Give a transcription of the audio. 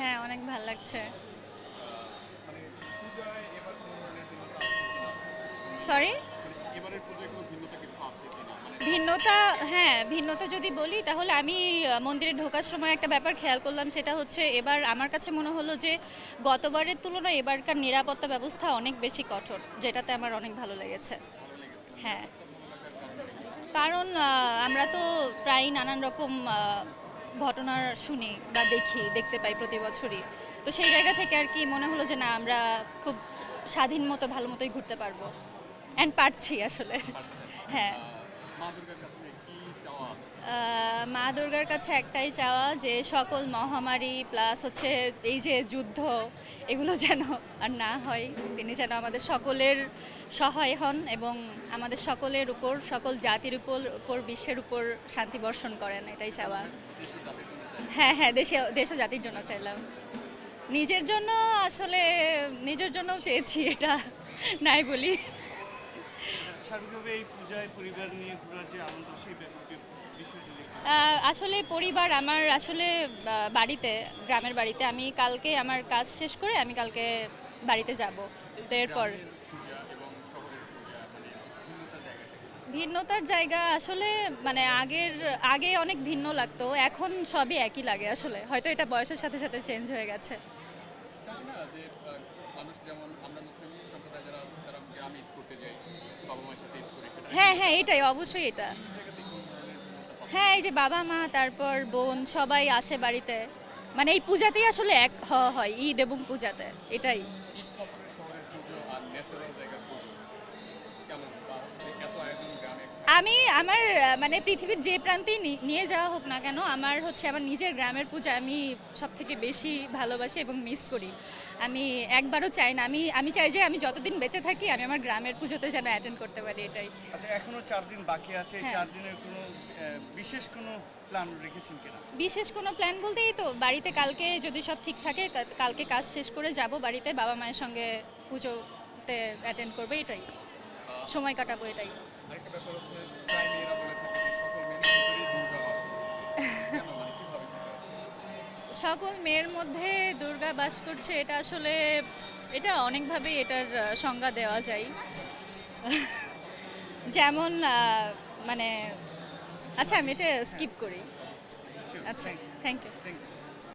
হ্যাঁ অনেক ভালো লাগছে। মানে সরি মানে ভিন্নতা কিনা? মানে ভিন্নতা হ্যাঁ ভিন্নতা যদি বলি তাহলে আমি মন্দিরে ঢোকার সময় একটা ব্যাপার খেয়াল করলাম সেটা হচ্ছে এবার আমার কাছে মনে হলো যে গতবারের তুলনায় এবারকার নিরাপত্তা ব্যবস্থা অনেক বেশি কঠোর যেটাতে আমার অনেক ভালো লেগেছে। হ্যাঁ। কারণ আমরা তো প্রায় নানান রকম ঘটনা শুনি বা দেখি দেখতে পাই প্রতি বছরই। তো সেই জায়গা থেকে আর কি মনে হলো যে না আমরা খুব স্বাধীন মতো ভালো মতোই ঘুরতে পারব। অ্যান্ড পারছি আসলে। হ্যাঁ। মা দুর্গার কাছে একটাই চাওয়া যে সকল মহামারী প্লাস হচ্ছে এই যে যুদ্ধ, এগুলো যেন আর না হয়। তিনি যেন আমাদের সকলের সহায় হন এবং আমাদের সকলের উপর, সকল জাতির উপর উপর বিশ্বের উপর শান্তি বর্ষণ করেন, এটাই চাওয়া। হ্যাঁ হ্যাঁ দেশে, দেশ জাতির জন্য চাইলাম। নিজের জন্য আসলে, নিজের জন্যও চেয়েছি, এটা নাই বলি। সার্বিকভাবে এই পূজায় পরিবার নিয়ে ঘোরার যে আনন্দ সেই আসলে পরিবার আমার আসলে বাড়িতে গ্রামের বাড়িতে আমি কালকে আমার কাজ শেষ করে আমি কালকে বাড়িতে যাব। তো এরপর মানে ভিন্নতার জায়গা আসলে মানে আগের আগে অনেক ভিন্ন লাগতো এখন সবই একই লাগে আসলে। হয়তো এটা বয়সের সাথে সাথে চেঞ্জ হয়ে গেছে তাই না যে আহ, মানুষ যেমন আমরা মুসলিম সম্প্রদায় যারা আছে তারা গ্রামে ঈদ করতে যাই বাবা মায়ের সাথে ঈদ করি সেটা হ্যাঁ হ্যাঁ এটাই, অবশ্যই এটা? হ্যাঁ এই যে বাবা মা, তারপর বোন, সবাই আসে বাড়িতে। মানে এই পূজাতেই আসলে এক হওয়া হয়, ঈদ এবং পূজাতে, এটাই। শহরের পুজো আর ন্যাচারাল জায়গার পুজো। কেমন? এত আয়োজন গ্রামে আমি আমার মানে পৃথিবীর যে প্রান্তেই নিয়ে যাওয়া হোক না কেন আমার হচ্ছে আমার নিজের গ্রামের পূজা আমি সব থেকে বেশি ভালোবাসি এবং মিস করি। আমি একবারও চাই না আমি আমি চাই যে আমি যতদিন বেঁচে থাকি আমি আমার গ্রামের পুজোতে যেন অ্যাটেন্ড করতে পারি এটাই। আচ্ছা এখনও চার দিন বাকি আছে হ্যাঁ। চার দিনের কোনো বিশেষ কোনো প্ল্যান রেখেছেন কিনা? বিশেষ কোনো প্ল্যান বলতে এই তো বাড়িতে কালকে যদি সব ঠিক থাকে কালকে কাজ শেষ করে যাব বাড়িতে বাবা মায়ের সঙ্গে পুজোতে অ্যাটেন্ড করবে এটাই। সময় কাটাবো এটাই। সকল মেয়ের মানে? সকল মেয়ের মধ্যে দুর্গা বাস করছে এটা আসলে এটা অনেকভাবেই এটার সংজ্ঞা দেওয়া যায়। যেমন মানে আচ্ছা আমি এটা স্কিপ করি। আচ্ছা থ্যাংক ইউ